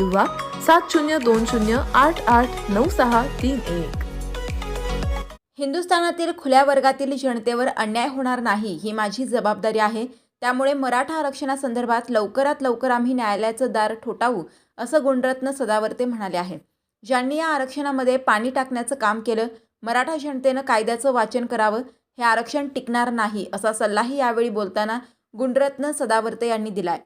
किंवा सात शून्य दोन शून्य आठ आठ नऊ सहा तीन एक. हिंदुस्थानातील खुल्या वर्गातील जनतेवर अन्याय होणार नाही ही माझी जबाबदारी आहे. त्यामुळे मराठा आरक्षणासंदर्भात लवकरात लवकर आम्ही न्यायालयाचं दार ठोठावू असं गुणरत्न सदावर्ते म्हणाले आहे. ज्यांनी या आरक्षणामध्ये पाणी टाकण्याचं काम केलं मराठा जनतेनं कायद्याचं वाचन करावं हे आरक्षण टिकणार नाही असा सल्लाही यावेळी बोलताना गुणरत्न सदावर्ते यांनी दिलाय.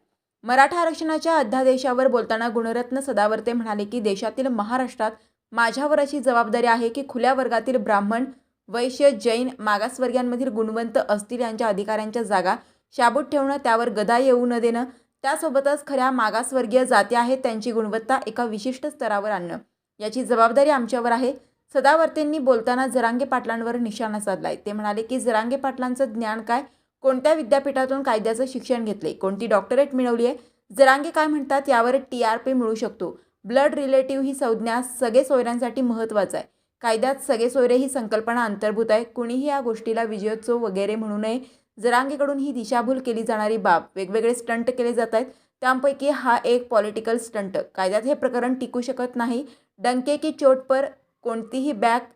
मराठा आरक्षणाच्या अध्यादेशावर बोलताना गुणरत्न सदावर्ते म्हणाले की देशातील महाराष्ट्रात माझ्यावर अशी जबाबदारी आहे की खुल्या वर्गातील ब्राह्मण वैश्य जैन मागासवर्गीयांमधील गुणवंत असतील यांच्या अधिकाऱ्यांच्या जागा शाबूत ठेवणं त्यावर गदा येऊ न देणं त्यासोबतच खऱ्या मागासवर्गीय जाती आहेत त्यांची गुणवत्ता एका विशिष्ट स्तरावर आणणं याची जबाबदारी आमच्यावर आहे. सदावर्तेंनी बोलताना जरांगे पाटलांवर निशाणा साधलाय. ते म्हणाले की जरांगे पाटलांचं ज्ञान काय? कोणत्या विद्यापीठातून कायद्याचं शिक्षण घेतले कोणती डॉक्टरेट मिळवली आहे जरांगे काय म्हणतात? यावर टी आर पी मिळू शकतो. ब्लड रिलेटिव्ह ही संज्ञा सगळे सोयऱ्यांसाठी महत्त्वाचं आहे. कायद्यात सगळे सोयरे ही संकल्पना अंतर्भूत आहे. कुणीही या गोष्टीला विजयोत्सव वगैरे म्हणू नये. जरांगेकडून ही दिशाभूल केली जाणारी बाब. वेगवेगळे स्टंट केले जात आहेत. त्यापैकी हा एक पॉलिटिकल स्टंट कायद्यात हे प्रकरण टिकू शकत नाही. डंके की चोट पर कोणतीही बॅक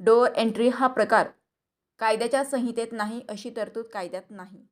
डोअर एंट्री हा प्रकार. कायद्याच्या संहितेत नाही अशी तरतूद कायद्यात नाही.